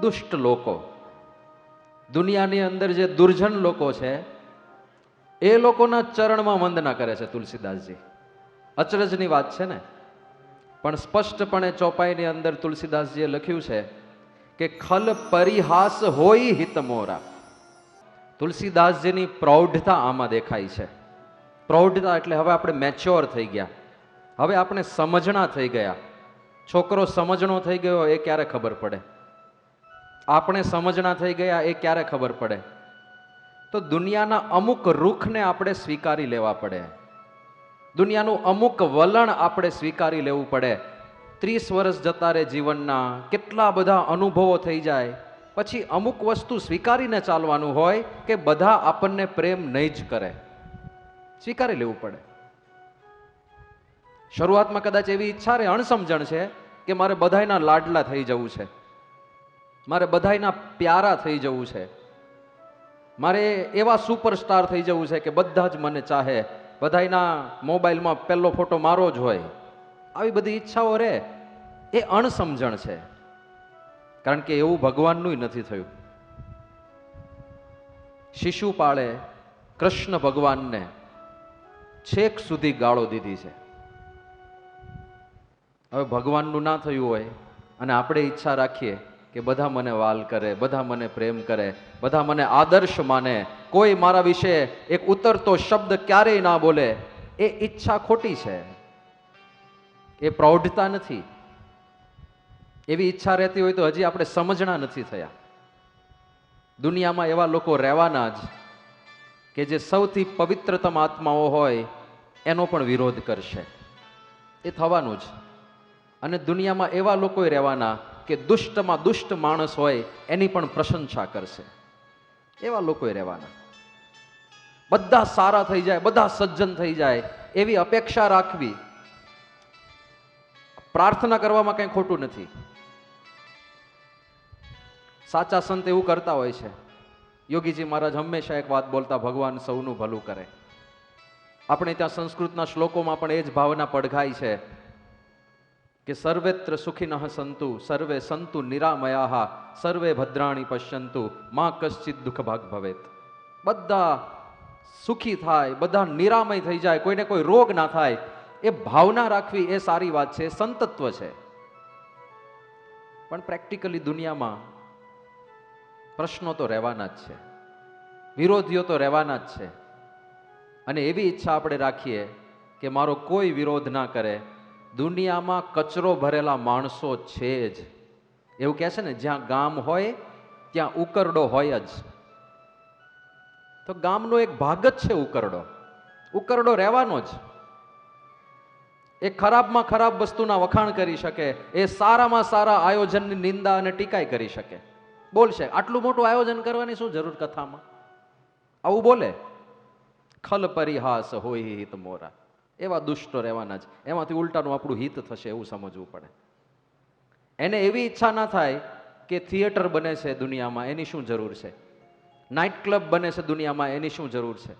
દુષ્ટ લોકો. દુનિયાની અંદર જે દુર્જન લોકો છે, એ લોકોના ચરણમાં વંદના કરે છે તુલસીદાસજી. અચરજની વાત છે ને? પણ સ્પષ્ટપણે ચોપાઈની અંદર તુલસીદાસજીએ લખ્યું છે કે ખલ પરિહાસ હોય હિત મોરા. તુલસીદાસજીની પ્રૌઢતા આમાં દેખાય છે. પ્રૌઢતા એટલે હવે આપણે મેચ્યોર થઈ ગયા. હવે આપણે સમજણા થઈ ગયા. છોકરો સમજણો થઈ ગયો એ ક્યારે ખબર પડે? આપણે સમજણા થઈ ગયા, એ ક્યારે ખબર પડે? તો દુનિયાના અમુક રૂખને આપણે સ્વીકારી લેવા પડે. દુનિયાનું અમુક વલણ આપણે સ્વીકારી લેવું પડે. ત્રીસ વર્ષ જતા રહે જીવનના, કેટલા બધા અનુભવો થઈ જાય. પછી અમુક વસ્તુ સ્વીકારીને ચાલવાનું હોય કે બધા આપણને પ્રેમ નહીં જ કરે. સ્વીકારી લેવું પડે. શરૂઆતમાં કદાચ એવી ઈચ્છા રે અણસમજણ છે કે મારે બધાયના લાડલા થઈ જવું છે. મારે બધાયના પ્યારા થઈ જવું છે. મારે એવા સુપરસ્ટાર થઈ જવું છે કે બધા જ મને ચાહે. બધાયના મોબાઈલમાં પહેલો ફોટો મારો જ હોય. આવી બધી ઈચ્છાઓ રે. એ અણસમજણ છે. કારણ કે એવું ભગવાનનું નથી થયું. શિશુપાળે કૃષ્ણ ભગવાનને છેક સુધી ગાળો દીધી છે. હવે ભગવાનનું ના થયું હોય અને આપણે ઈચ્છા રાખીએ કે બધા મને વાલ કરે, બધા મને પ્રેમ કરે, બધા મને આદર્શ માને. કોઈ મારા વિશે એક ઉતરતો શબ્દ ક્યારેય ના બોલે. એ ઈચ્છા ખોટી છે. એ પ્રૌઢતા નથી. એવી ઈચ્છા રહેતી હોય તો હજી આપણે સમજણા નથી થયા. દુનિયામાં એવા લોકો રહેવાના જ કે જે સૌથી પવિત્રતમ આત્માઓ હોય, એનો પણ વિરોધ કરશે. એ થવાનું જ. અને દુનિયામાં એવા લોકો રહેવાના કે દુષ્ટમાં દુષ્ટ માણસ હોય એની પણ પ્રશંસા કરશે. એવા લોકોએ રહેવાના. બધા સારા થઈ જાય, બધા સજ્જન થઈ જાય, એવી અપેક્ષા રાખવી. પ્રાર્થના કરવામાં કંઈ ખોટું નથી. સાચા સંત એવું કરતા હોય છે. યોગીજી મહારાજ હંમેશા એક વાત બોલતા, ભગવાન સૌનું ભલું કરે. આપણે ત્યાં સંસ્કૃતના શ્લોકોમાં પણ એ જ ભાવના પડઘાય છે. કે સર્વેત્ર સુખિનઃ સંતુ, સર્વે સંતુ નિરામયા, સર્વે ભદ્રાણી પશ્યંતુ, માં કશ્ચિત દુઃખ ભાગ ભવેત. બધા સુખી થાય, બધા નિરામય થઈ જાય, કોઈને કોઈ રોગ ના થાય, એ ભાવના રાખવી એ સારી વાત છે સંતત્વ છે. પણ પ્રેક્ટિકલી દુનિયામાં પ્રશ્નો તો રહેવાના જ છે. વિરોધીઓ તો રહેવાના જ છે. અને એવી ઈચ્છા આપણે રાખીએ કે મારો કોઈ વિરોધ ના કરે દુનિયામાં કચરો ભરેલા માણસો છે જ. એવું કહે છે ને, જ્યાં ગામ હોય, ત્યાં ઉકરડો હોય જ. તો ગામનો એક ભાગ જ છે ઉકરડો. ઉકરડો રહેવાનો જ. એ ખરાબમાં ખરાબ વસ્તુના વખાણ કરી શકે, એ સારામાં સારા આયોજનની નિંદા અને ટીકાઈ કરી શકે. બોલશે, આટલું મોટું આયોજન કરવાની શું જરૂર કથામાં? આવું બોલે, ખલ પરિહાસ હોય હિત મોરા. એવા દુષ્ટો રહેવાના જ એમાંથી ઉલટાનું આપણું હિત થશે એવું સમજવું પડે. એને એવી ઈચ્છા ના થાય કે થિયેટર બને છે દુનિયામાં, એની શું જરૂર છે? નાઇટ ક્લબ બને છે દુનિયામાં, એની શું જરૂર છે?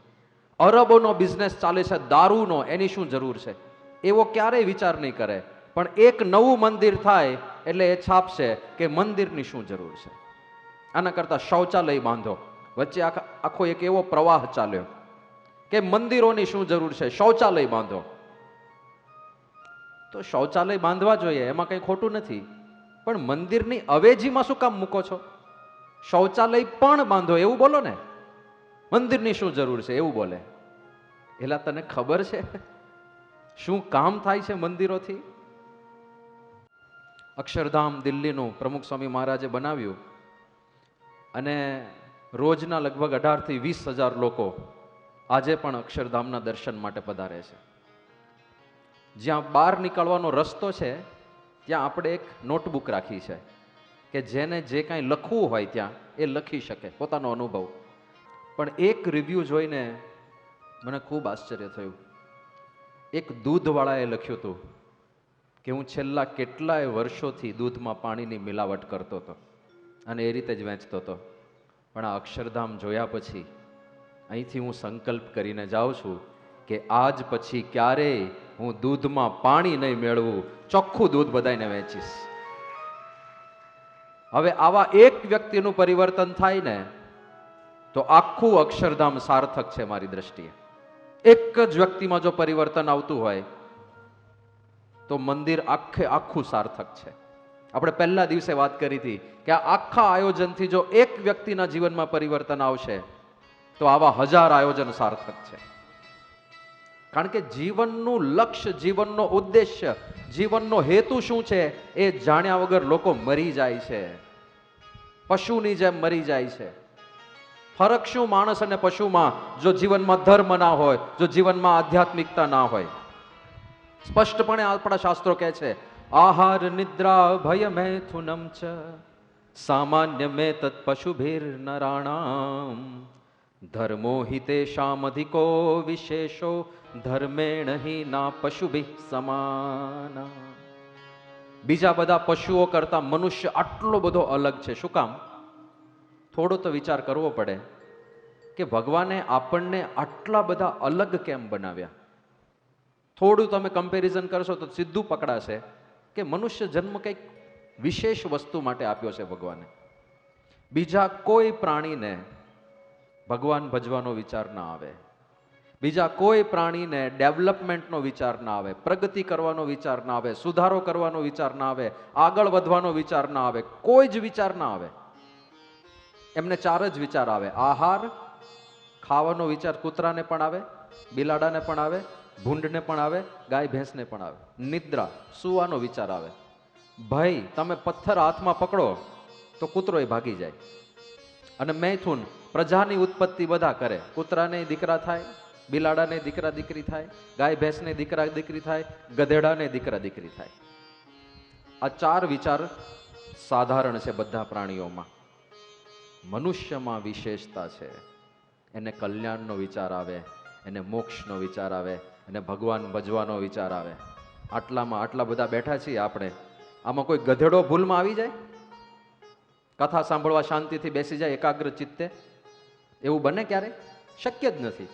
અરબોનો બિઝનેસ ચાલે છે દારૂનો, એની શું જરૂર છે? એવો ક્યારેય વિચાર નહીં કરે. પણ એક નવું મંદિર થાય એટલે એ છાપશે કે મંદિરની શું જરૂર છે. આના કરતાં શૌચાલય બાંધો. વચ્ચે આખા, આખો એક એવો પ્રવાહ ચાલ્યો. કે મંદિરોની શું જરૂર છે? શૌચાલય બાંધો. તો શૌચાલય બાંધવા જોઈએ, એમાં કંઈ ખોટું નથી. પણ મંદિરની અવેજીમાં શું કામ મૂકો છો? શૌચાલય પણ બાંધો, એવું બોલો ને. મંદિરની શું જરૂર છે? એવું બોલે. એલા તને ખબર છે? શું કામ થાય છે મંદિરોથી? અક્ષરધામ દિલ્હીનું પ્રમુખ સ્વામી મહારાજે બનાવ્યું. અને રોજના લગભગ અઢારથી વીસ હજાર લોકો આજે પણ અક્ષરધામના દર્શન માટે પધારે છે. જ્યાં બહાર નીકળવાનો રસ્તો છે, ત્યાં આપણે એક નોટબુક રાખી છે કે જેને જે કાંઈ લખવું હોય ત્યાં એ લખી શકે, પોતાનો અનુભવ. પણ એક રિવ્યૂ જોઈને મને ખૂબ આશ્ચર્ય થયું. એક દૂધવાળાએ લખ્યું હતું કે હું છેલ્લા કેટલાય વર્ષોથી દૂધમાં પાણીની મિલાવટ કરતો હતો અને એ રીતે જ વેચતો હતો. પણ આ અક્ષરધામ જોયા પછી અહીંથી હું સંકલ્પ કરીને જાઉં છું કે આજ પછી ક્યારેય હું દૂધમાં પાણી નહીં મેળવું, ચોખ્ખું દૂધ બધાને વેચીશ. હવે આવા એક વ્યક્તિનું પરિવર્તન થાય ને, તો આખું અક્ષરધામ સાર્થક છે મારી દ્રષ્ટિએ. એક જ વ્યક્તિમાં જો પરિવર્તન આવતું હોય, તો મંદિર આખે આખું સાર્થક છે. આપણે પહેલા દિવસે વાત કરી હતી કે આખા આયોજનથી જો એક વ્યક્તિના જીવનમાં પરિવર્તન આવશે તો આવા હજાર આયોજન સાર્થક છે. કારણ કે જીવનનું લક્ષ્ય, જીવનનો ઉદ્દેશ્ય, જીવનનો હેતુ શું છે એ જાણ્યા વગર લોકો મરી જાય છે. પશુની જેમ મરી જાય છે. ફરક શું માણસ અને પશુમાં? જો જીવનમાં ધર્મ ના હોય, જો જીવનમાં આધ્યાત્મિકતા ના હોય. સ્પષ્ટપણે આપણા શાસ્ત્રો કહે છે, આહાર નિદ્રા ભય મેથુનમ ચ, સામાન્ય મે તત્ પશુભીર નરાણામ. ધર્મો હિતેષામધિકો વિશેષો ધર્મેણ હિ ના પશુભિ સમાના બીજા બધા પશુઓ કરતા મનુષ્ય આટલો બધો અલગ છે. શું કામ? થોડો તો વિચાર કરવો પડે કે ભગવાને આપણને આટલા બધા અલગ કેમ બનાવ્યા? થોડું તમે કમ્પેરિઝન કરશો તો સીધું પકડાશે કે મનુષ્ય જન્મ કંઈક વિશેષ વસ્તુ માટે આપ્યો છે ભગવાને. બીજા કોઈ પ્રાણીને ભગવાન ભજવાનો વિચાર ના આવે. બીજા કોઈ પ્રાણીને ડેવલપમેન્ટનો વિચાર ના આવે, પ્રગતિ કરવાનો વિચાર ના આવે, સુધારો કરવાનો વિચાર ના આવે, આગળ વધવાનો વિચાર ના આવે, કોઈ જ વિચાર ના આવે. એમને ચાર જ વિચાર આવે. આહાર, ખાવાનો વિચાર કૂતરાને પણ આવે, બિલાડાને પણ આવે, ભૂંડને પણ આવે, ગાય ભેંસને પણ આવે. નિદ્રા સુવાનો વિચાર આવે? ભય, તમે પથ્થર હાથમાં પકડો તો કૂતરો એ ભાગી જાય. અને મૈથુન પ્રજાની ઉત્પત્તિ બધા કરે. કૂતરાને દીકરા થાય, બિલાડાને દીકરા દીકરી થાય, ગાય ભેંસને દીકરા દીકરી થાય, ગધેડાને દીકરા દીકરી થાય. આ ચાર વિચાર સાધારણ છે બધા પ્રાણીઓમાં. મનુષ્યમાં વિશેષતા છે. એને કલ્યાણનો વિચાર આવે, એને મોક્ષનો વિચાર આવે, એને ભગવાન ભજવાનો વિચાર આવે. આટલામાં આટલા બધા બેઠા છીએ આપણે. આમાં કોઈ ગધેડો ભૂલમાં આવી જાય? કથા સાંભળવા શાંતિથી બેસી જાય એકાગ્ર ચિત્તે. એવું બને ક્યારે શક્ય જ નથી.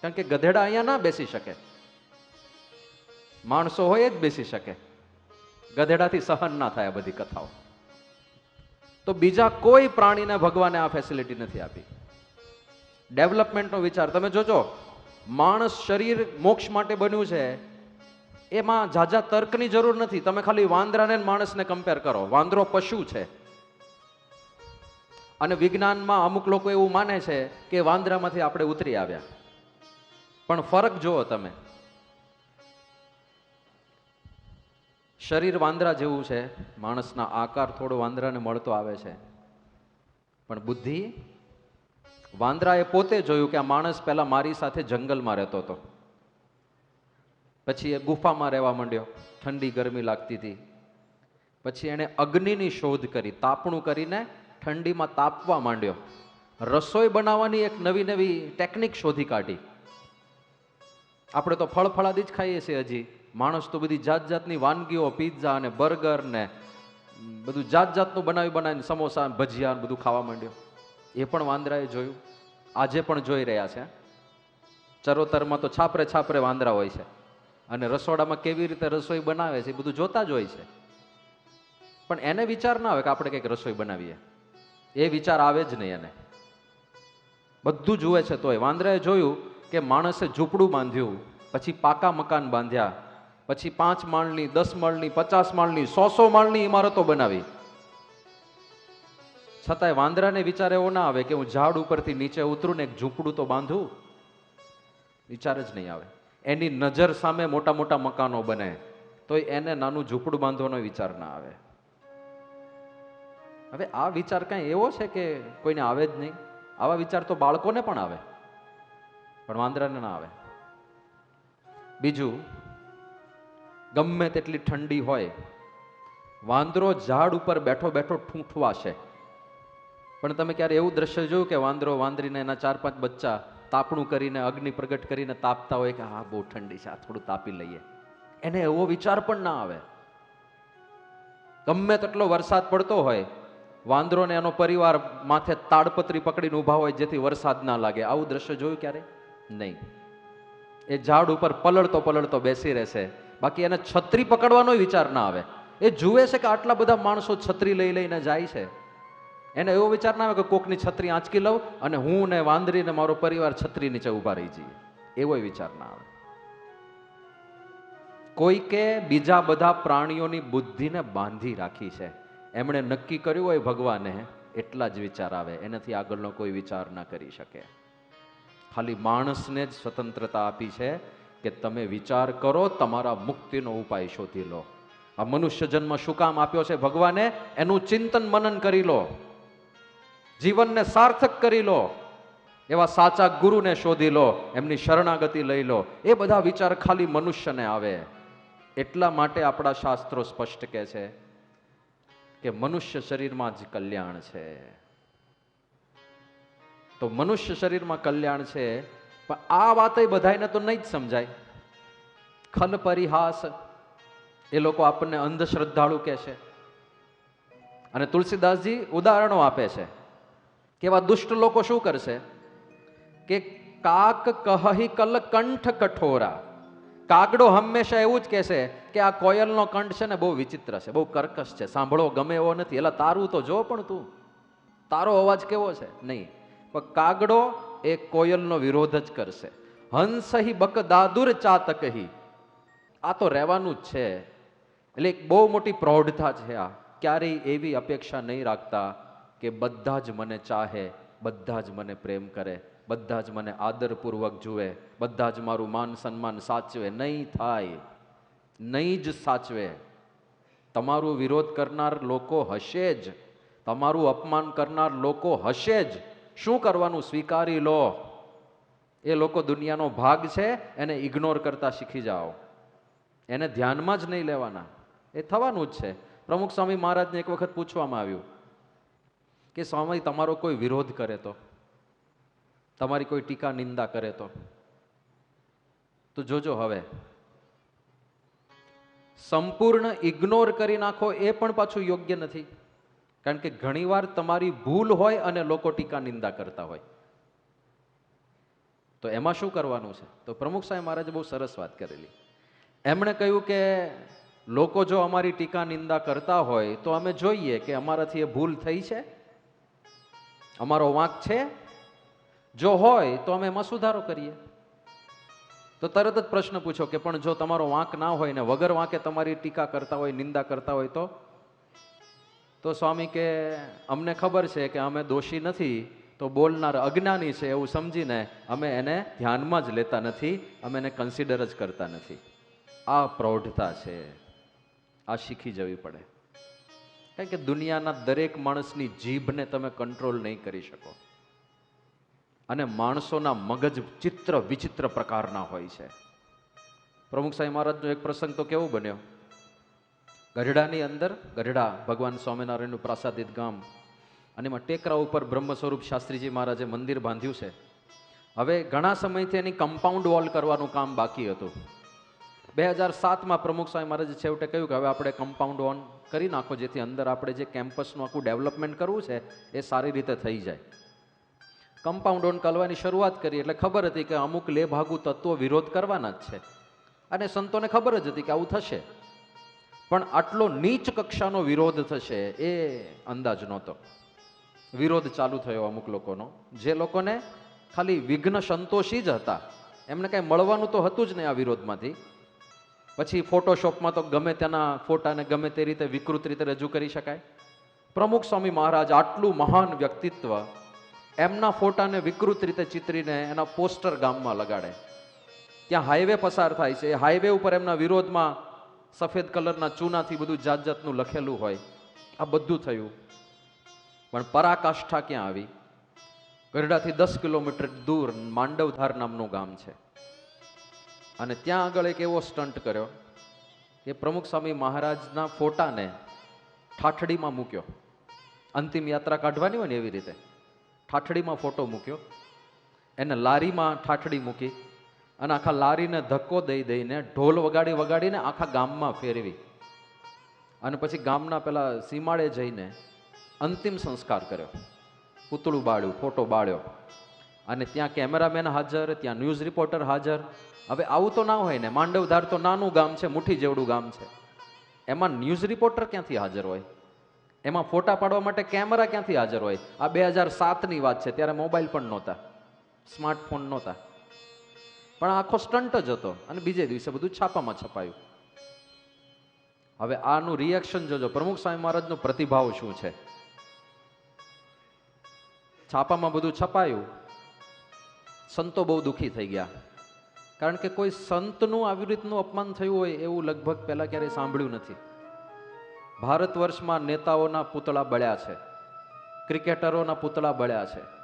કારણ કે ગધેડા અહીંયા ના બેસી શકે. માણસો હોય જ બેસી શકે. ગધેડાથી સહન ના થાય આ બધી કથાઓ. તો બીજા કોઈ પ્રાણીને ભગવાને આ ફેસિલિટી નથી આપી. ડેવલપમેન્ટનો વિચાર, તમે જોજો, માણસ શરીર મોક્ષ માટે બન્યું છે, એમાં ઝાઝા તર્કની જરૂર નથી. તમે ખાલી વાંદરાને માણસને કમ્પેર કરો. વાંદરો પશુ છે. અને વિજ્ઞાનમાં અમુક લોકો એવું માને છે કે વાંદરામાંથી આપણે ઉતરી આવ્યા. પણ ફરક જુઓ તમે. શરીર વાંદરા જેવું છે, માણસના આકાર થોડો વાંદરાને મળતો આવે છે. પણ બુદ્ધિ? વાંદરાએ પોતે જોયું કે આ માણસ પહેલાં મારી સાથે જંગલમાં રહેતો હતો. પછી એ ગુફામાં રહેવા માંડ્યો. ઠંડી ગરમી લાગતી હતી. પછી એણે અગ્નિની શોધ કરી, તાપણું કરીને ઠંડીમાં તાપવા માંડ્યો. રસોઈ બનાવવાની એક નવી નવી ટેકનિક શોધી કાઢી. આપણે તો ફળ ફળાદી જ ખાઈએ છીએ હજી. માણસ તો બધી જાત જાતની વાનગીઓ પીઝા અને બર્ગર ને બધું જાત જાતનું બનાવી બનાવીને સમોસા ભજીયા બધું ખાવા માંડ્યો. એ પણ વાંદરાએ જોયું. આજે પણ જોઈ રહ્યા છે. ચરોતરમાં તો છાપરે છાપરે વાંદરા હોય છે. અને રસોડામાં કેવી રીતે રસોઈ બનાવે છે એ બધું જોતા જ હોય છે. પણ એને વિચાર ના આવે કે આપણે કંઈક રસોઈ બનાવીએ. એ વિચાર આવે જ નહીં એને. બધું જુએ છે તોય. વાંદરાએ જોયું કે માણસે ઝૂંપડું બાંધ્યું, પછી પાકા મકાન બાંધ્યા, પછી પાંચ માળની, દસ માળની, પચાસ માળની, સો સો માળની ઇમારતો બનાવી. છતાંય વાંદરાને વિચાર એવો ના આવે કે હું ઝાડ ઉપરથી નીચે ઉતરું ને એક ઝૂંપડું તો બાંધું. વિચાર જ નહીં આવે. એની નજર સામે મોટા મોટા મકાનો બને. તોય એને નાનું ઝૂંપડું બાંધવાનો વિચાર ના આવે. હવે આ વિચાર કાંઈ એવો છે કે કોઈને આવે જ નહીં? આવા વિચાર તો બાળકોને પણ આવે. પણ વાંદરાને ના આવે. બીજું, ગમે તેટલી ઠંડી હોય, વાંદરો ઝાડ ઉપર બેઠો બેઠો ઠૂંઠવાશે. પણ તમે ક્યારે એવું દ્રશ્ય જોયું કે વાંદરો વાંદરીને એના ચાર પાંચ બચ્ચા તાપણું કરીને, અગ્નિ પ્રગટ કરીને તાપતા હોય કે, હા, બહુ ઠંડી છે, આ થોડું તાપી લઈએ. એને એવો વિચાર પણ ના આવે. ગમે તેટલો વરસાદ પડતો હોય વાંદરો ને એનો પરિવાર માથે તાડપત્રી પકડીને ઊભા હોય જેથી વરસાદ ના લાગે. આવું દ્રશ્ય જોયું ક્યારે? નહીં. એ ઝાડ ઉપર પલળતો પલળતો બેસી રહેશે. બાકી એને છત્રી પકડવાનો વિચાર ના આવે. એ જુએ છે કે આટલા બધા માણસો છત્રી લઈ લઈને જાય છે. એને એવો વિચાર ના આવે કે કોકની છત્રી આંચકી લઉં અને હું ને વાંદરી ને મારો પરિવાર છત્રી નીચે ઊભા રહી જઈએ. એવો વિચાર ના આવે. કોઈકે બીજા બધા પ્રાણીઓની બુદ્ધિને બાંધી રાખી છે. એમણે નક્કી કર્યું હોય ભગવાને, એટલા જ વિચાર આવે. એનાથી આગળનો કોઈ વિચાર ના કરી શકે. ખાલી માણસને જ સ્વતંત્રતા આપી છે કે તમે વિચાર કરો, તમારા મુક્તિનો ઉપાય શોધી લો. આ મનુષ્ય જન્મ શું કામ આપ્યો છે ભગવાને? એનું ચિંતન મનન કરી લો. જીવનને સાર્થક કરી લો. એવા સાચા ગુરુને શોધી લો. એમની શરણાગતિ લઈ લો. એ બધા વિચાર ખાલી મનુષ્યને આવે. એટલા માટે આપણા શાસ્ત્રો સ્પષ્ટ કહે છે. કે મનુષ્ય શરીરમાં જ કલ્યાણ છે. તો મનુષ્ય શરીરમાં કલ્યાણ છે, પણ આ વાત બધાને તો નહીં જ સમજાય. ખલ પરિહાસ, એ લોકો આપણને અંધશ્રદ્ધાળુ કહે છે. અને તુલસીદાસજી ઉદાહરણો આપે છે કેવા દુષ્ટ લોકો શું કરશે? કે કાક કહી કલ કંઠ કઠોરા. કાગડો હંમેશા એવું જ કહેશે કે આ કોયલનો કંઠ છે ને બહુ વિચિત્ર છે, બહુ કર્કશ છે. સાંભળો, ગમે એવો નથી. એટલે તારું તો જો પણ તું. તારો અવાજ કેવો છે? નહીં. પણ કાગડો એ કોયલનો વિરોધ જ કરશે. હંસહી બક દાદુર ચાતકહી. આ તો રહેવાનું જ છે. એટલે એક બહુ મોટી પ્રૌઢતા છે આ. ક્યારેય એવી અપેક્ષા નહીં રાખતા કે બધા જ મને ચાહે, બધા જ મને પ્રેમ કરે. બધા જ મને આદરપૂર્વક જુએ, બધા જ મારું માન સન્માન સાચવે. નહીં થાય. નહીં જ સાચવે. તમારું વિરોધ કરનાર લોકો હશે જ. તમારું અપમાન કરનાર લોકો હશે જ. શું કરવાનું? સ્વીકારી લો. એ લોકો દુનિયાનો ભાગ છે, એને ઇગ્નોર કરતા શીખી જાઓ. એને ધ્યાનમાં જ નહીં લેવાના. એ થવાનું જ છે. પ્રમુખ સ્વામી મહારાજને એક વખત પૂછવામાં આવ્યું કે સ્વામી, તમારો કોઈ વિરોધ કરે તો? તમારી કોઈ ટીકા નિંદા કરે તો? તો જોજો હવે. સંપૂર્ણ ઇગ્નોર કરી નાખો એ પણ પાછું યોગ્ય નથી. કારણ કે ઘણીવાર તમારી ભૂલ હોય અને લોકો ટીકા નિંદા કરતા હોય. તો એમાં શું કરવાનું છે? તો પ્રમુખ સાહેબ મહારાજે બહુ સરસ વાત કરેલી. એમણે કહ્યું કે લોકો જો અમારી ટીકા નિંદા કરતા હોય તો અમે જોઈએ કે અમારાથી એ ભૂલ થઈ છે? અમારો વાંક છે? જો હોય, તો અમે એમાં સુધારો કરીએ. તો તરત જ પ્રશ્ન પૂછો કે, પણ જો તમારો વાંક ના હોય ને વગર વાંકે તમારી ટીકા કરતા હોય, નિંદા કરતા હોય તો? તો સ્વામી કે, અમને ખબર છે કે અમે દોષી નથી, તો બોલનાર અજ્ઞાની છે એવું સમજીને અમે એને ધ્યાનમાં જ લેતા નથી, અમે એને કન્સિડર જ કરતા નથી. આ પ્રૌઢતા છે. આ શીખી જવી પડે. કારણ કે દુનિયાના દરેક માણસની જીભને તમે કંટ્રોલ નહીં કરી શકો. અને માણસોના મગજ ચિત્ર વિચિત્ર પ્રકારના હોય છે. પ્રમુખ સાહેબ મહારાજનો એક પ્રસંગ તો કેવો બન્યો? ગઢડાની અંદર, ગઢડા ભગવાન સ્વામિનારાયણનું પ્રાસાદિત ગામ, અને એમાં ટેકરા ઉપર બ્રહ્મ સ્વરૂપ શાસ્ત્રીજી મહારાજે મંદિર બાંધ્યું છે. હવે ઘણા સમયથી એની કમ્પાઉન્ડ વોલ કરવાનું કામ બાકી હતું. બે હજાર સાતમાં પ્રમુખ સ્વામી મહારાજે છેવટે કહ્યું કે હવે આપણે કમ્પાઉન્ડ ઓન કરી નાખો, જેથી અંદર આપણે જે કેમ્પસનું આખું ડેવલપમેન્ટ કરવું છે, એ સારી રીતે થઈ જાય. કમ્પાઉન્ડ ઓન કરવાની શરૂઆત કરી એટલે ખબર હતી કે અમુક લેભાગુ તત્વો વિરોધ કરવાના જ છે અને સંતોને ખબર જ હતી કે આવું થશે પણ આટલો નીચ કક્ષાનો વિરોધ થશે એ અંદાજ નહોતો વિરોધ ચાલુ થયો અમુક લોકોનો જે લોકોને ખાલી વિઘ્ન સંતોષી જ હતા એમને કાંઈ મળવાનું તો હતું જ નહીં આ વિરોધમાંથી પછી ફોટોશોપમાં તો ગમે તેના ફોટાને ગમે તે રીતે વિકૃત રીતે રજૂ કરી શકાય પ્રમુખ સ્વામી મહારાજ આટલું મહાન વ્યક્તિત્વ એમના ફોટાને વિકૃત રીતે ચિતરીને એના પોસ્ટર ગામમાં લગાડે. ત્યાં હાઈવે પસાર થાય છે. એ હાઈવે ઉપર એમના વિરોધમાં સફેદ કલરના ચૂનાથી બધું જાત જાતનું લખેલું હોય. આ બધું થયું. પણ પરાકાષ્ઠા ક્યાં આવી? ગરડાથી દસ કિલોમીટર દૂર માંડવધાર નામનું ગામ છે. અને ત્યાં આગળ એક એવો સ્ટન્ટ કર્યો કે પ્રમુખ સ્વામી મહારાજના ફોટાને ઠાઠડીમાં મૂક્યો. અંતિમ યાત્રા કાઢવાની હોય ને એવી રીતે? ઠાઠડીમાં ફોટો મૂક્યો. એને લારીમાં ઠાઠડી મૂકી અને આખા લારીને ધક્કો દઈ દઈને ઢોલ વગાડી વગાડીને આખા ગામમાં ફેરવી. અને પછી ગામના પેલા સીમાડે જઈને અંતિમ સંસ્કાર કર્યો. પૂતળું બાળ્યું, ફોટો બાળ્યો. અને ત્યાં કેમેરામેન હાજર, ત્યાં ન્યૂઝ રિપોર્ટર હાજર. હવે આવું તો ના હોય ને, માંડવધાર તો નાનું ગામ છે, મુઠ્ઠી જેવડું ગામ છે. એમાં ન્યૂઝ રિપોર્ટર ક્યાંથી હાજર હોય? એમાં ફોટા પાડવા માટે કેમેરા ક્યાંથી હાજર હોય? આ બે હજાર સાતની વાત છે, ત્યારે મોબાઈલ પણ નહોતા, સ્માર્ટફોન નહોતા. પણ આખો સ્ટન્ટ જ હતો અને બીજે દિવસે બધું છાપામાં છપાયું. હવે આનું રિએક્શન જોજો, પ્રમુખ સ્વામી મહારાજનો પ્રતિભાવ શું છે? છાપામાં બધું છપાયું, સંતો બહુ દુઃખી થઈ ગયા. કારણ કે કોઈ સંતનું આવી રીતનું અપમાન થયું હોય એવું લગભગ પહેલાં ક્યારેય સાંભળ્યું નથી. ભારત વર્ષમાં નેતાઓના પૂતળા બળ્યા છે. ક્રિકેટરોના પૂતળા બળ્યા છે.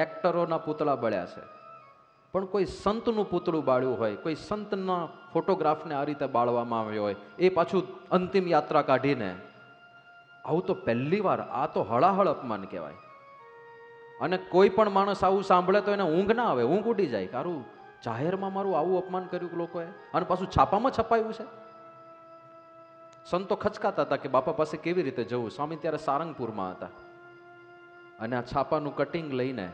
એક્ટરોના પૂતળા બળ્યા છે. પણ કોઈ સંતનું પૂતળું બાળ્યું હોય, કોઈ સંતના ફોટોગ્રાફને આ રીતે બાળવામાં આવ્યો હોય, એ પાછું અંતિમ યાત્રા કાઢીને આવું તો પહેલી વાર, આ તો હળાહળ અપમાન કહેવાય. અને કોઈ પણ માણસ આવું સાંભળે તો એને ઊંઘ ના આવે, ઊંઘ ઉડી જાય કારું જાહેરમાં મારું આવું અપમાન કર્યું લોકોએ, અને પાછું છાપામાં છપાયું છે. સંતો ખચકાતા હતા કે બાપા પાસે કેવી રીતે જવું? સ્વામી ત્યારે સારંગપુરમાં હતા. અને આ છાપાનું કટિંગ લઈને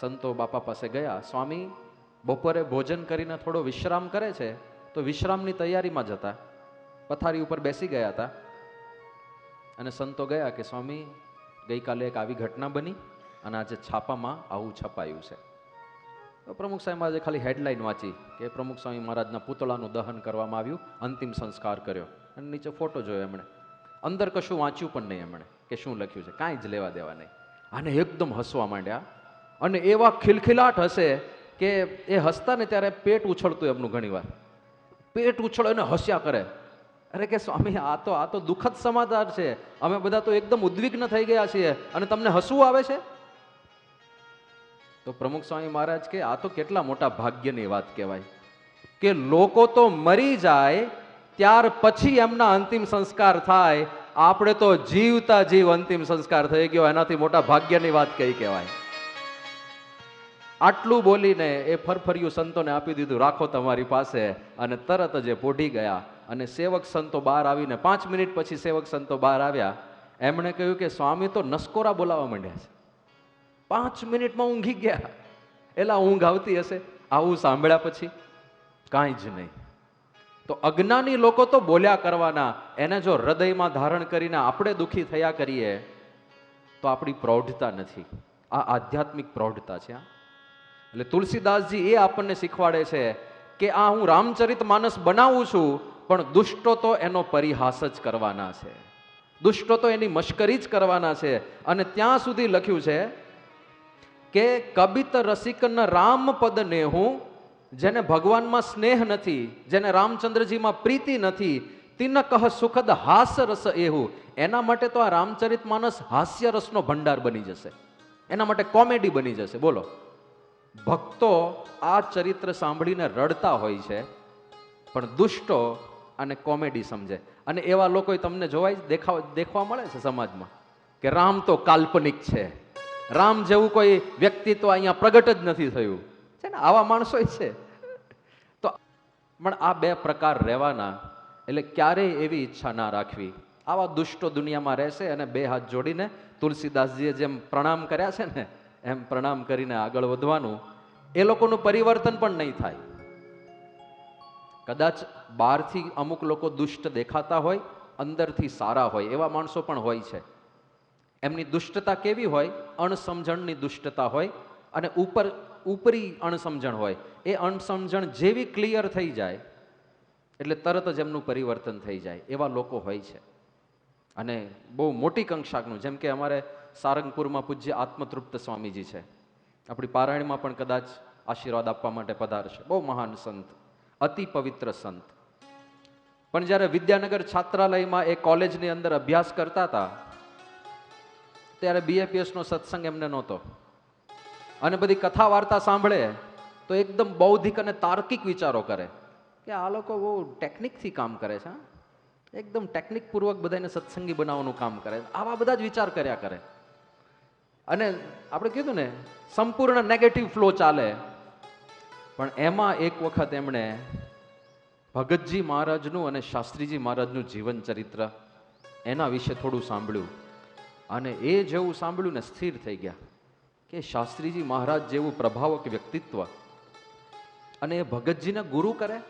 સંતો બાપા પાસે ગયા. સ્વામી, બપોરે ભોજન કરીને થોડો વિશ્રામ કરે છે, તો વિશ્રામની તૈયારીમાં જ હતા પથારી ઉપર બેસી ગયા હતા. અને સંતો ગયા કે, સ્વામી, ગઈકાલે એક આવી ઘટના બની અને આજે છાપામાં આવું છપાયું છે. પ્રમુખ સાહેબ આજે ખાલી હેડલાઇન વાંચી કે પ્રમુખ સ્વામી મહારાજના પૂતળાનું દહન કરવામાં આવ્યું, અંતિમ સંસ્કાર કર્યો. અને નીચે ફોટો જોયો એમણે. અંદર કશું વાંચ્યું પણ નહીં એમણે, કે શું લખ્યું છે, કાંઈ જ લેવા દેવા નહીં. અને એકદમ હસવા માંડ્યા. અને એવા ખિલખિલાટ હશે કે એ હસતા ને ત્યારે પેટ ઉછળતું એમનું ઘણીવાર. પેટ ઉછળે અને હસ્યા કરે. અરે કે સ્વામી, આ તો આ તો દુઃખદ સમાચાર છે. અમે બધા તો એકદમ ઉદ્વિગ્ન થઈ ગયા છીએ. અને તમને હસવું આવે છે? તો પ્રમુખ સ્વામી મહારાજ કે, આ તો કેટલા મોટા ભાગ્યની વાત કહેવાય. કે લોકો તો મરી જાય, ત્યાર પછી એમના અંતિમ સંસ્કાર થાય. આપણે તો જીવતા જીવ અંતિમ સંસ્કાર થઈ ગયો, એનાથી મોટા ભાગ્યની વાત કઈ કહેવાય. આટલું બોલીને એ ફરફર્યું સંતોને આપી દીધું, રાખો તમારી પાસે. અને તરત જ એ પોઢી ગયા. અને સેવક સંતો બહાર આવીને પાંચ મિનિટ પછી સેવક સંતો બહાર આવ્યા. એમણે કહ્યું કે, સ્વામી તો નસકોરા બોલાવવા માંડ્યા છે. પાંચ મિનિટમાં ઊંઘી ગયા. એલા ઊંઘ આવતી હશે? આવું સાંભળ્યા પછી કાંઈ જ નહીં. તો અજ્ઞાની લોકો તો બોલ્યા કરવાના, એને જો હૃદયમાં ધારણ કરીને આપણે દુઃખી થયા કરીએ, તો આપણી પ્રૌઢતા નથી. આ આધ્યાત્મિક પ્રૌઢતા છે એટલે તુલસીદાસજી એ આપણને શીખવાડે છે કે આ હું રામચરિત માનસ બનાવું છું, પણ દુષ્ટો તો એનો પરિહાસ જ કરવાના છે. દુષ્ટો તો એની મશ્કરી જ કરવાના છે. અને ત્યાં સુધી લખ્યું છે કે કબિત રસિકન રામ પદ નેહું, જેને ભગવાનમાં સ્નેહ નથી, જેને રામચંદ્રજીમાં પ્રીતિ નથી, તિન કહ સુખદ હાસ રસ એવું એના માટે તો આ રામચરિત માનસ હાસ્ય રસનો ભંડાર બની જશે. એના માટે કોમેડી બની જશે. બોલો. ભક્તો આ ચરિત્ર સાંભળીને રડતા હોય છે, પણ દુષ્ટો અને કોમેડી સમજે. અને એવા લોકો તમને જોવાય, દેખાવ, દેખવા મળે છે સમાજમાં, કે રામ તો કાલ્પનિક છે. રામ જેવું કોઈ વ્યક્તિત્વ અહીંયા પ્રગટ જ નથી થયું. છે ને, આવા માણસો છે. તો પણ આ બે પ્રકાર રહેવાના, એટલે ક્યારેય એવી ઈચ્છા ના રાખવી. આવા દુષ્ટો દુનિયામાં રહેશે અને બે હાથ જોડીને તુલસીદાસજીએ જેમ પ્રણામ કર્યા છે ને, એમ પ્રણામ કરીને આગળ વધવાનું, એ લોકોનું પરિવર્તન પણ નહીં થાય. કદાચ બહારથી અમુક લોકો દુષ્ટ દેખાતા હોય, અંદરથી સારા હોય, એવા માણસો પણ હોય છે. એમની દુષ્ટતા કેવી હોય? અણસમજણની દુષ્ટતા હોય અને ઉપર, ઉપરી અણસમજણ હોય. એ અણસમજણ જેવી ક્લિયર થઈ જાય, એટલે તરત જ એમનું પરિવર્તન થઈ જાય, એવા લોકો હોય છે. અને બહુ મોટી કંક્ષાકનું જેમ કે અમારે સારંગપુરમાં પૂજ્ય આત્મતૃપ્ત સ્વામીજી છે. આપણી પારાયણમાં પણ કદાચ આશીર્વાદ આપવા માટે પધારશે બહુ મહાન સંત, અતિ પવિત્ર સંત. પણ જ્યારે વિદ્યાનગર છાત્રાલયમાં એ કોલેજની અંદર અભ્યાસ કરતા હતા ત્યારે બીએપીએસનો સત્સંગ એમને નહોતો. અને બધી કથા વાર્તા સાંભળે તો એકદમ બૌદ્ધિક અને તાર્કિક વિચારો કરે કે આ લોકો બહુ ટેકનિકથી કામ કરે છે એકદમ ટેકનિક પૂર્વક બધાને સત્સંગી બનાવવાનું કામ કરે. આવા બધા જ વિચાર કર્યા કરે. અને આપણે કીધું ને, સંપૂર્ણ નેગેટિવ ફ્લો ચાલે. પણ એમાં એક વખત એમણે ભગતજી મહારાજનું અને શાસ્ત્રીજી મહારાજનું જીવન ચરિત્ર એના વિશે થોડું સાંભળ્યું. અને એ જેવું સાંભળ્યું ને સ્થિર થઈ ગયા કે શાસ્ત્રીજી મહારાજ જેવું પ્રભાવક વ્યક્તિત્વ. અને એ ભગતજીને ગુરુ કરે.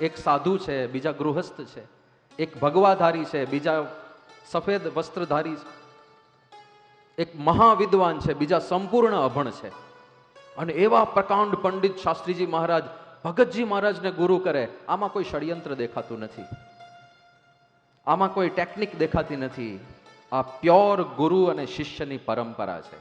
એક સાધુ છે, બીજા ગૃહસ્થ છે, એક ભગવાધારી છે, બીજા સફેદ વસ્ત્રધારી છે, એક મહાવિદ્વાન છે, બીજા સંપૂર્ણ અભણ છે. અને એવા પ્રકાંડ પંડિત શાસ્ત્રીજી મહારાજ, ભગતજી મહારાજને ગુરુ કરે. આમાં કોઈ ષડયંત્ર દેખાતું નથી. આમાં કોઈ ટેકનિક દેખાતી નથી. આ પ્યોર ગુરુ અને શિષ્યની પરંપરા છે.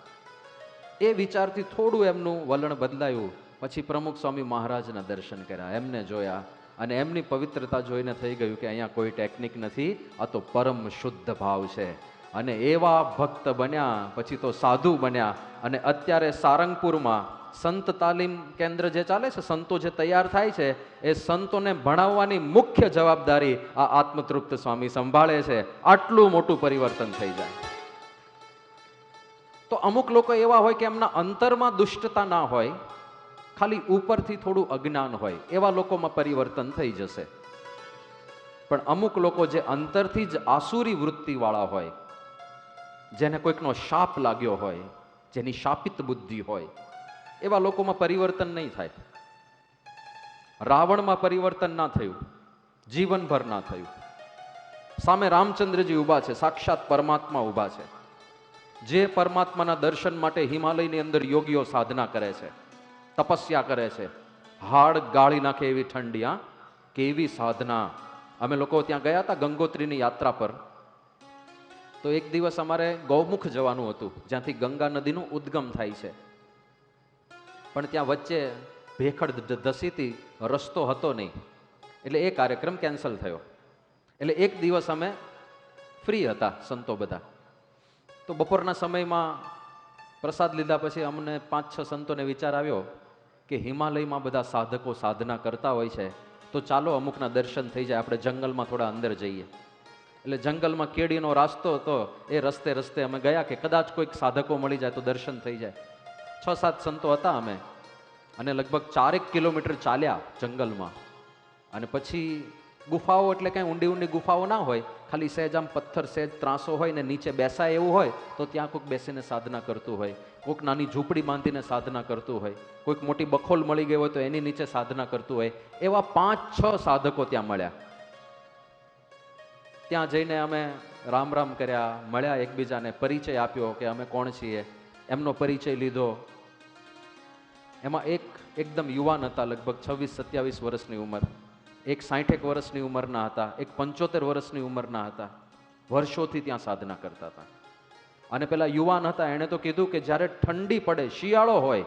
એ વિચારથી થોડું એમનું વલણ બદલાયું, પછી પ્રમુખ સ્વામી મહારાજના દર્શન કર્યા. એમને જોયા અને એમની પવિત્રતા જોઈને થઈ ગયું કે અહીંયા કોઈ ટેકનિક નથી, આ તો પરમ શુદ્ધ ભાવ છે. અને એવા ભક્ત બન્યા, પછી તો સાધુ બન્યા. અને અત્યારે સારંગપુરમાં સંત તાલીમ કેન્દ્ર જે ચાલે છે, સંતો જે તૈયાર થાય છે, એ સંતોને ભણાવવાની મુખ્ય જવાબદારી આ આત્મતૃપ્ત સ્વામી સંભાળે છે. આટલું મોટું પરિવર્તન થઈ જાય. તો અમુક લોકો એવા હોય કે એમના અંતરમાં દુષ્ટતા ના હોય, ખાલી ઉપરથી થોડું અજ્ઞાન હોય, એવા લોકોમાં પરિવર્તન થઈ જશે. પણ અમુક લોકો જે અંતરથી જ આસુરી વૃત્તિવાળા હોય જેને કોઈકનો શાપ લાગ્યો હોય, જેની શાપિત બુદ્ધિ હોય, એવા લોકોમાં પરિવર્તન નહીં થાય. રાવણમાં પરિવર્તન ના થયું, જીવનભર ના થયું. સામે રામચંદ્રજી ઊભા છે, સાક્ષાત પરમાત્મા ઊભા છે. જે પરમાત્માના દર્શન માટે હિમાલયની અંદર યોગીઓ સાધના કરે છે, તપસ્યા કરે છે, હાડ ગાળી નાખે એવી ઠંડી, હા, કેવી સાધના. અમે લોકો ત્યાં ગયા હતા ગંગોત્રીની યાત્રા પર. તો એક દિવસ અમારે ગૌમુખ જવાનું હતું, જ્યાંથી ગંગા નદીનું ઉદ્ગમ થાય છે. પણ ત્યાં વચ્ચે ભેખડ ધસીતી રસ્તો હતો નહીં. એટલે એ કાર્યક્રમ કેન્સલ થયો. એટલે એક દિવસ અમે ફ્રી હતા સંતો બધા. તો બપોરના સમયમાં પ્રસાદ લીધા પછી અમને પાંચ છ સંતોને વિચાર આવ્યો કે હિમાલયમાં બધા સાધકો સાધના કરતા હોય છે, તો ચાલો અમુકના દર્શન થઈ જાય, આપણે જંગલમાં થોડા અંદર જઈએ. એટલે જંગલમાં કેડીનો રાસ્તો હતો, એ રસ્તે રસ્તે અમે ગયા કે કદાચ કોઈક સાધકો મળી જાય તો દર્શન થઈ જાય. છ સાત સંતો હતા અમે અને લગભગ ચારેક કિલોમીટર ચાલ્યા જંગલમાં. અને પછી ગુફાઓ એટલે કાંઈ ઊંડી ઊંડી ગુફાઓ ના હોય, ખાલી સહેજ આમ પથ્થર સહેજ ત્રાસો હોય ને નીચે બેસાય એવું હોય, તો ત્યાં કોઈક બેસીને સાધના કરતું હોય. કોઈક નાની ઝૂંપડી બાંધીને સાધના કરતું હોય. કોઈક મોટી બખોલ મળી ગઈ હોય તો એની નીચે સાધના કરતું હોય. એવા પાંચ છ સાધકો ત્યાં મળ્યા. ત્યાં જઈને અમે રામ રામ કર્યા, મળ્યા, એકબીજાને પરિચય આપ્યો કે અમે કોણ છીએ. એમનો પરિચય લીધો. એમાં એક એકદમ યુવાન હતા, લગભગ છવ્વીસ, સત્યાવીસ વર્ષની ઉંમર. એક સાઠેક વર્ષની ઉંમરના હતા, એક પંચોતેર વર્ષની ઉંમરના હતા. વર્ષોથી ત્યાં સાધના કરતા હતા. અને પેલા યુવાન હતા, એણે તો કીધું કે જ્યારે ઠંડી પડે, શિયાળો હોય,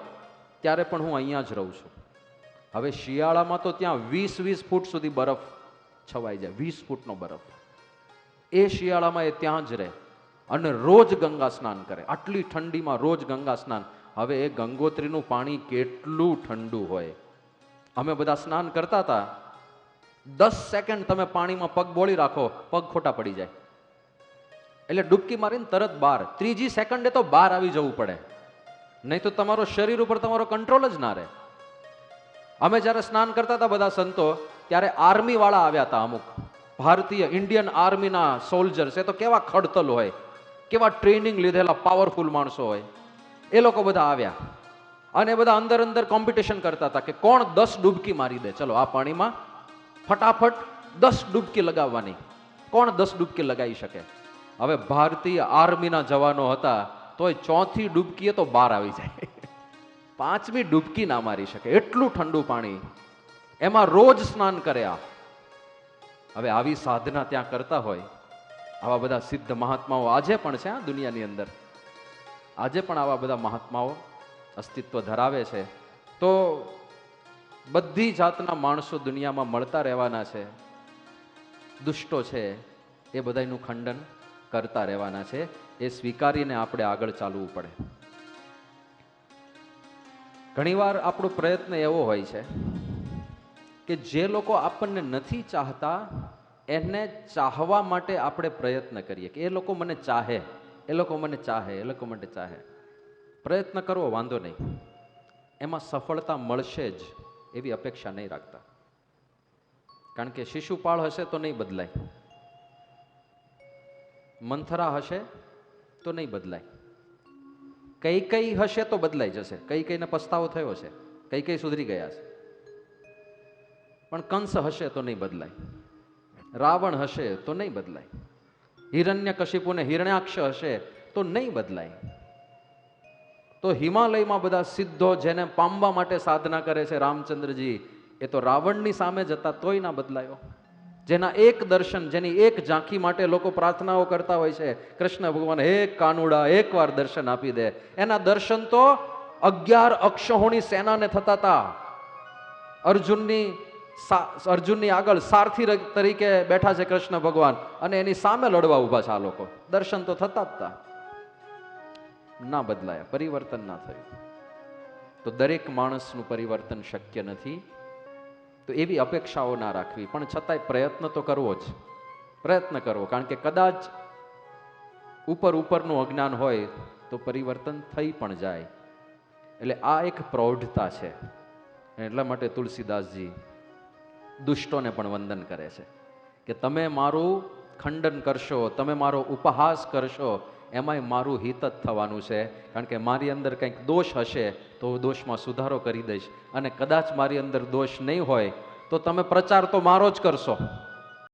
ત્યારે પણ હું અહીંયા જ રહું છું. હવે શિયાળામાં તો ત્યાં વીસ વીસ ફૂટ સુધી બરફ છવાઈ જાય, વીસ ફૂટનો બરફ. એ શિયાળામાં એ ત્યાં જ રહે. અને રોજ ગંગા સ્નાન કરે. આટલી ઠંડીમાં રોજ ગંગા સ્નાન. હવે એ ગંગોત્રીનું પાણી કેટલું ઠંડુ હોય. અમે બધા સ્નાન કરતા હતા. દસ સેકન્ડ તમે પાણીમાં પગ બોળી રાખો, પગ ખોટા પડી જાય. એટલે ડૂબકી મારીને તરત બહાર. ત્રીજી સેકન્ડે તો બહાર આવી જવું પડે. નહીં તો તમારો શરીર ઉપર તમારો કંટ્રોલ જ ના રહે. અમે જ્યારે સ્નાન કરતા હતા બધા સંતો, ત્યારે આર્મી વાળા આવ્યા હતા અમુક. ભારતીય ઇન્ડિયન આર્મીના સોલ્જર્સ એ તો કેવા ખડતલ હોય, કેવા ટ્રેનિંગ લીધેલા પાવરફુલ માણસો હોય. એ લોકો બધા આવ્યા અને બધા અંદર અંદર કોમ્પિટિશન કરતા હતા કે કોણ દસ ડૂબકી મારી દે? ચલો, આ પાણીમાં ફટાફટ દસ ડૂબકી લગાવવાની. કોણ દસ ડૂબકી લગાવી શકે? હવે ભારતીય આર્મીના જવાનો હતા, તોય ચોથી ડૂબકીએ તો બહાર આવી જાય. પાંચમી ડૂબકી ના મારી શકે. એટલું ઠંડુ પાણી. એમાં રોજ સ્નાન કર્યા. હવે આવી સાધના ત્યાં કરતા હોય, આવા બધા સિદ્ધ મહાત્માઓ આજે પણ છે આ દુનિયાની અંદર. આજે પણ આવા બધા મહાત્માઓ અસ્તિત્વ ધરાવે છે. તો બધી જાતના માણસો દુનિયામાં મળતા રહેવાના છે, દુષ્ટો છે, એ બધાનું ખંડન કરતા રહેવાના છે. એ સ્વીકારીને આપણે આગળ ચાલવું પડે. ઘણીવાર આપણો પ્રયત્ન એવો હોય છે કે જે લોકો આપણને નથી ચાહતા, એને ચાહવા માટે આપણે પ્રયત્ન કરીએ કે એ લોકો મને ચાહે, એ લોકો મને ચાહે, એ લોકો માટે ચાહે. પ્રયત્ન કરવો વાંધો નહીં. એમાં સફળતા મળશે જ એવી અપેક્ષા નહીં રાખતા. કારણ કે શિશુપાળ હશે તો નહીં બદલાય. મંથરા હશે તો નહીં બદલાય. કઈ કઈ હશે તો બદલાઈ જશે. કઈ કઈને પસ્તાવો થયો છે કઈ કઈ સુધરી ગયા છે પણ કંસ હશે તો નહીં બદલાય. રાવણ હશે તો નહીં બદલાય. હિરણ્ય કશિપુને હિરણ્યાક્ષ હશે તો નહીં બદલાય. તો હિમાલયમાં બધા સિદ્ધો જેને પામવા માટે સાધના કરે છે રામચંદ્રજી, એ તો રાવણની સામે જતા તોય ના બદલાયો. જેના એક દર્શન, જેની એક ઝાંખી માટે લોકો પ્રાર્થનાઓ કરતા હોય છે, કૃષ્ણ ભગવાન, હે કાનુડા, એકવાર દર્શન આપી દે. એના દર્શન તો અગિયાર અક્ષહોણી સેનાને થતા હતા અર્જુનની અર્જુનની આગળ સારથી તરીકે બેઠા છે કૃષ્ણ ભગવાન અને એની સામે લડવા ઊભા છે આ લોકો. દર્શન તો થતા જ હતા ના બદલાયા, પરિવર્તન ના થયું. તો દરેક માણસનું પરિવર્તન શક્ય નથી. તો એવી અપેક્ષાઓ ના રાખવી. પણ છતાંય પ્રયત્ન તો કરવો જ. પ્રયત્ન કરવો. કારણ કે કદાચ ઉપર ઉપરનું અજ્ઞાન હોય તો પરિવર્તન થઈ પણ જાય. એટલે આ એક પ્રૌઢતા છે. એટલા માટે તુલસીદાસજી દુષ્ટોને પણ વંદન કરે છે. કે તમે મારું ખંડન કરશો, તમે મારો ઉપહાસ કરશો, એમાંય મારું હિત જ થવાનું છે. કારણ કે મારી અંદર કંઈક દોષ હશે, તો હું દોષમાં સુધારો કરી દઈશ. અને કદાચ મારી અંદર દોષ નહીં હોય, તો તમે પ્રચાર તો મારો જ કરશો.